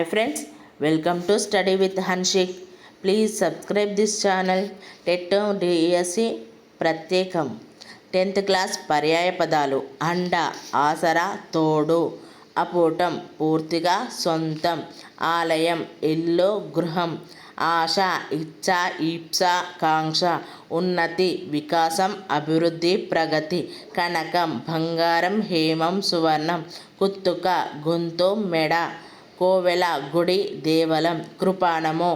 Hi friends welcome to study with Hanshik please subscribe this channel TET DSC ప్రత్యేకం tenth class పర్యాయ పదాలు అండ ఆసరా తోడు అపూటం పూర్తిగా సొంతం ఆలయం ఇల్లు గృహం ఆశ ఇచ్చ ఈప్స కాంక్ష ఉన్నతి వికాసం అభివృద్ధి ప్రగతి కనకం బంగారం హేమం సువర్ణం కుత్తుక గొంతు మెడ కోవెల గుడి దేవలం కృపాణము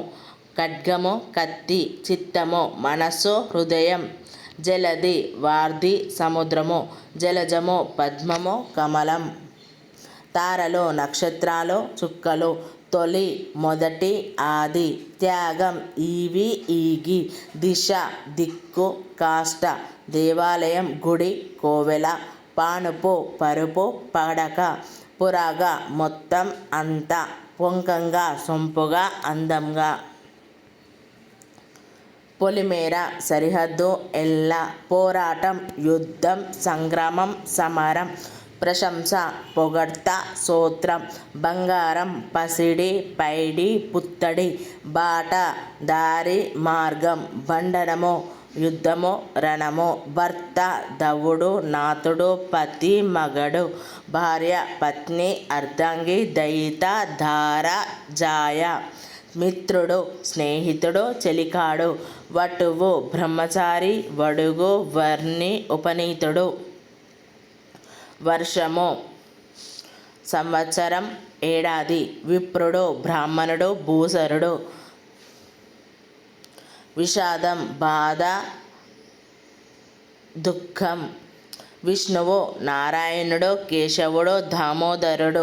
ఖడ్గము కత్తి చిత్తము మనస్సు హృదయం జలది వార్ధి సముద్రము జలజము పద్మము కమలం. తారలు నక్షత్రాలు చుక్కలు తొలి మొదటి ఆది త్యాగం ఈవి ఈగి దిశ దిక్కు కాష్ట దేవాలయం గుడి కోవెల పానుపు పరుపు పడక పురాగా మొత్తం అంతా పొంకంగా సొంపుగా అందంగా. పొలిమేర సరిహద్దు ఎల్ల పోరాటం యుద్ధం సంగ్రామం సమరం ప్రశంస పొగడ్త సూత్రం బంగారం పసిడి పైడి పుత్తడి బాట దారి మార్గం బండనము యుద్ధము రణము భర్త దవుడు నాతుడు పతి మగడు భార్య పత్ని అర్ధాంగి దయిత ధార జాయ మిత్రుడు స్నేహితుడు చెలికాడు వటువు బ్రహ్మచారి వడుగు వర్ణి ఉపనీతుడు. వర్షము సంవత్సరం ఏడాది విప్రుడు బ్రాహ్మణుడు భూసరుడు. విషాదం బాధ దుఃఖం విష్ణువు నారాయణుడు కేశవుడు దామోదరుడు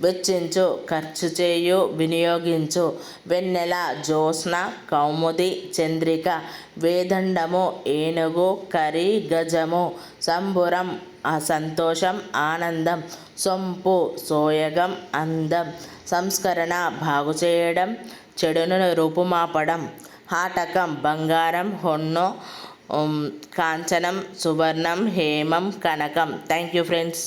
వెచ్చించు ఖర్చు చేయు వినియోగించు వెన్నెల జ్యోత్స్న కౌముది చంద్రిక వేదండము ఏనుగు కరి గజము సంబురం సంతోషం ఆనందం సొంపు సోయగం అందం సంస్కరణ బాగు చేయడం చెడును రూపుమాపడం హాటకం బంగారం హొన్ను కాంచనం సువర్ణం హేమం కనకం. Thank you friends